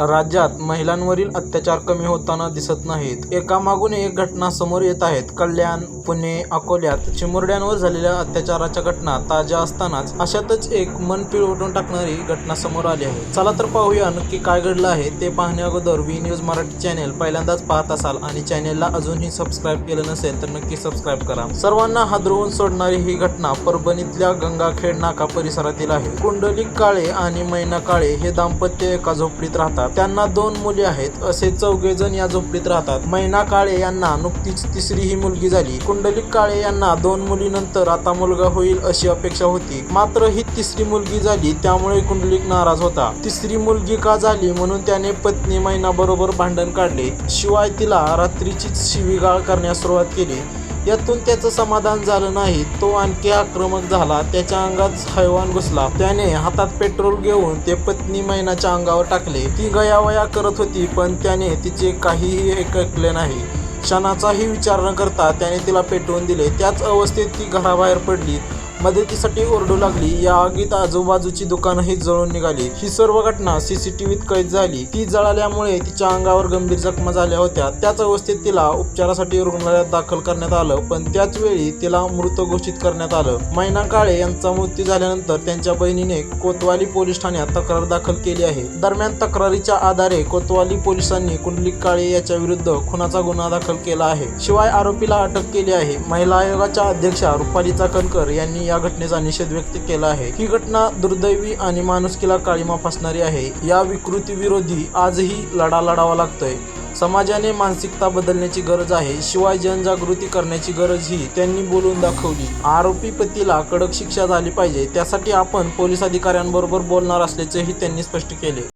राज्यात महिलांवरील अत्याचार कमी होताना दिसत नाहीत. एकामागून एक घटना समोर येत आहेत. कल्याण पुणे अकोल्यात चिमुरड्यांवर झालेल्या अत्याचाराच्या घटना ताज्या असतानाच अशातच एक मन पिळवटून टाकणारी घटना समोर आली आहे. चला तर पाहूया नक्की काय घडलं आहे ते पाहण्या अगोदर व्ही न्यूज मराठी चॅनेल पहिल्यांदाच पाहत असाल आणि चॅनेलला अजूनही सबस्क्राईब केलं नसेल तर नक्की सबस्क्राईब करा. सर्वांना हादरवून सोडणारी ही घटना परभणीतल्या गंगाखेड नाका परिसरातील आहे. कुंडलिक काळे आणि मैना काळे हे दाम्पत्य एका झोपडीत राहतात त्यांना दोन मुली आहेत असे चौघे जण या झोपडीत राहतात. मैना काळे यांना नुकतीच तिसरी ही मुलगी झाली. कुंडलिक काळे यांना दोन मुलीनंतर आता मुलगा होईल अशी अपेक्षा होती. मात्र ही तिसरी मुलगी झाली त्यामुळे कुंडलिक नाराज होता. तिसरी मुलगी का झाली म्हणून त्याने पत्नी मैना बरोबर भांडण काढले. शिवाय तिला रात्रीचीच शिवीगाळ करण्यास सुरुवात केली. यातून त्याचं समाधान झालं नाही. तो आणखी आक्रमक झाला. त्याच्या अंगात हैवान घुसला. त्याने हातात पेट्रोल घेऊन ते पत्नी मैनाच्या अंगावर टाकले. ती गयावया करत होती पण त्याने तिचे काहीही ऐकले नाही. क्षणाचाही विचार न करता त्याने तिला पेटवून दिले. त्याच अवस्थेत ती घराबाहेर पडली. मदतीसाठी ओरडू लागली. या आगीत आजूबाजूची दुकानही जळून निघाली. ही सर्व घटना सीसीटीव्हीत कैद झाली. ती जळाल्यामुळे तिच्या अंगावर गंभीर जखमा झाल्या होत्या. त्याच अवस्थेत तिला उपचारासाठी रुग्णालयात दाखल करण्यात आलं पण त्याच वेळी तिला मृत घोषित करण्यात आलं. मैना काळे यांचा मृत्यू झाल्यानंतर त्यांच्या बहिणीने कोतवाली पोलीस ठाण्यात तक्रार दाखल केली आहे. दरम्यान तक्रारीच्या आधारे कोतवाली पोलिसांनी कुंडलिक काळे याच्या विरुद्ध खुनाचा गुन्हा दाखल केला आहे. शिवाय आरोपीला अटक केली आहे. महिला आयोगाच्या अध्यक्षा रुपाली चाकणकर यांनी या घटनेचा निषेध व्यक्त केला आहे. ही घटना दुर्दैवी आणि माणुसकीला काळीमा फासणारी आहे. या विकृती विरोधी आजही लढा लढावा लागतोय. समाजाने मानसिकता बदलण्याची गरज आहे. शिवाय जनजागृती करण्याची गरज ही त्यांनी बोलून दाखवली. आरोपी पतीला कडक शिक्षा झाली पाहिजे. त्यासाठी आपण पोलीस अधिकाऱ्यांबरोबर बोलणार असल्याचेही त्यांनी स्पष्ट केले.